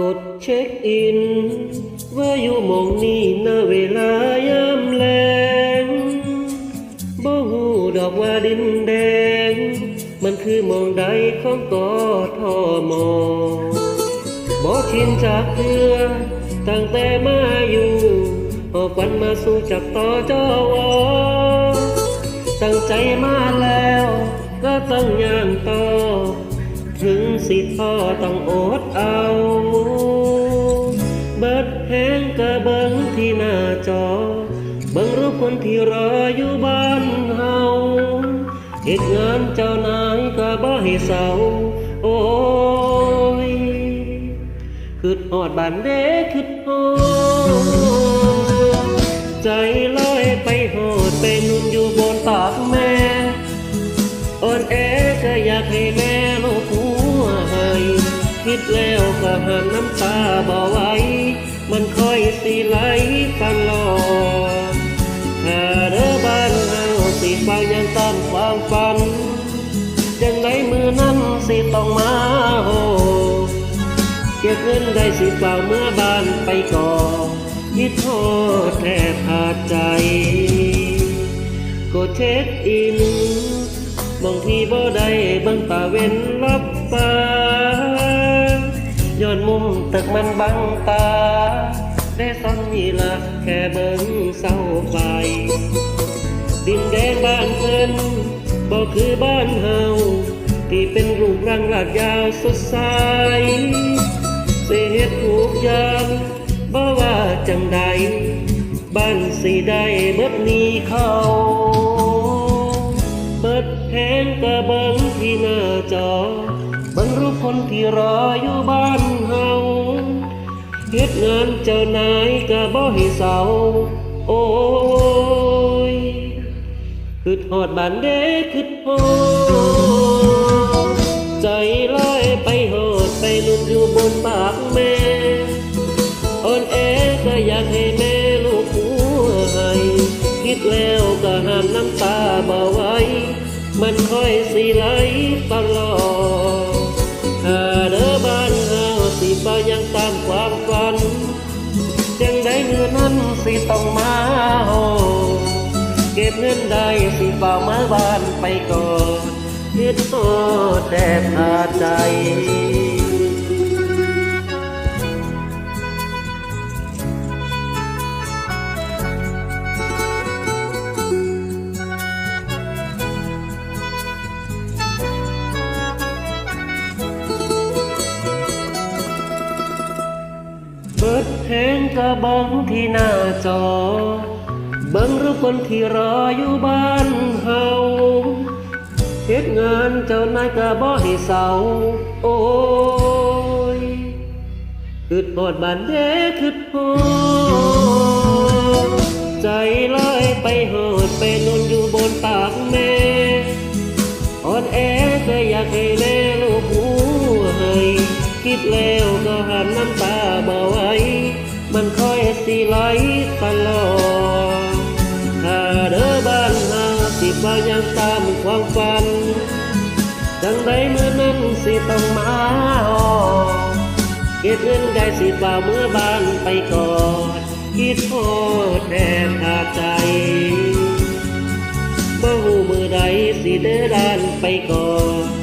กดเช็คอิน ว่าอยู่มองนี้นาเวลายามแลงบ่ฮู้ดอกว่าดินแดง มันคือมองใดของกอทอมอบ่ชินจากเพื่อตั้งแต่มาอยู่หอบวันมาสู่จากต่อจอวอตั้งใจมาแล้ว ก็ต้องย่างต่อ ถึงสิพ่อต้องอดเอา งกะเบิงที่หน้าจอ เบิงรูปคนที่รออยู่บ้านเฮาเหตุงานเจ้านายก็บ่ให้เศร้าโอ้ยคืออดบ้านเด้คือหอใจลอยไปโหดไปนุ่นอยู่บนปากแม่อ่อนแอก็อยากให้แม่ลูกหัวให้คิดแล้วก็หันน้ำตาบ่ไหว สิไหลตลอดถ้าเด้อบ้านเฮาสิฟังยังตามความฝัน จังไดมือนั้นสิต้องมาโหเก็บเงินได้สิเปล่าเมื่อบ้านไปก่อนคิดโทษแทบขาดใจ ก็เช็คอินบางทีบ่ได้เบิ่งตาเว้นรับฟ้าย้อนมุมตึกมันบังตา ได้ซ้ำนี่ละแค่เบิ่งเศร้าไปดินแดนบ้านเพิ่นบ่คือบ้านเฮาที่เป็นรูปร่างลาดยาวสดใสเสียทุกย่างบ่ว่าจังใดบ้านสีได้เบิดนี้เขาเปิดแผงกะเบิงที่หน้าจอ บังรูปคนที่รออยู่บ้านเฮา เฮ็ดงานเจ้านายกะบ่ให้เศร้าโอ้ยคือทอดบ้านเด็กคือทอดใจลอยไปหอดไปนุ่มอยู่บนปากแม่อ่อนแอก็อยากให้แม่ลูกหัวให้คิดแล้วก็ห้ามน้ำตาบ่ไหวมันค่อยสิไหลตลอด สิเฝ้ามาบ้านไปก่อนคิดโทษแทบขาดใจเบิดแหงกระบังที่หน้าจอ เบิ่งรูปคนที่รออยู่บ้านเฮาเฮ็ดงานเจ้านายกะบ่ให้เศร้าโอ้ยคือทอดบ้านเด้คือทอใจลอยไปหดไปนอนอยู่บนปากแม่อ่อนแอก็อยากให้แม่ลูกหัวให้คิดแล้วก็หันน้ำตาบ่ไหวมันคอยสิไหล เก็บเงินได้สิบ่าเมื่อบ้านไปก่อนคิดโทษแทนขาดใจบ่หูมือใดสิเดินดานไปก่อดโทษแทน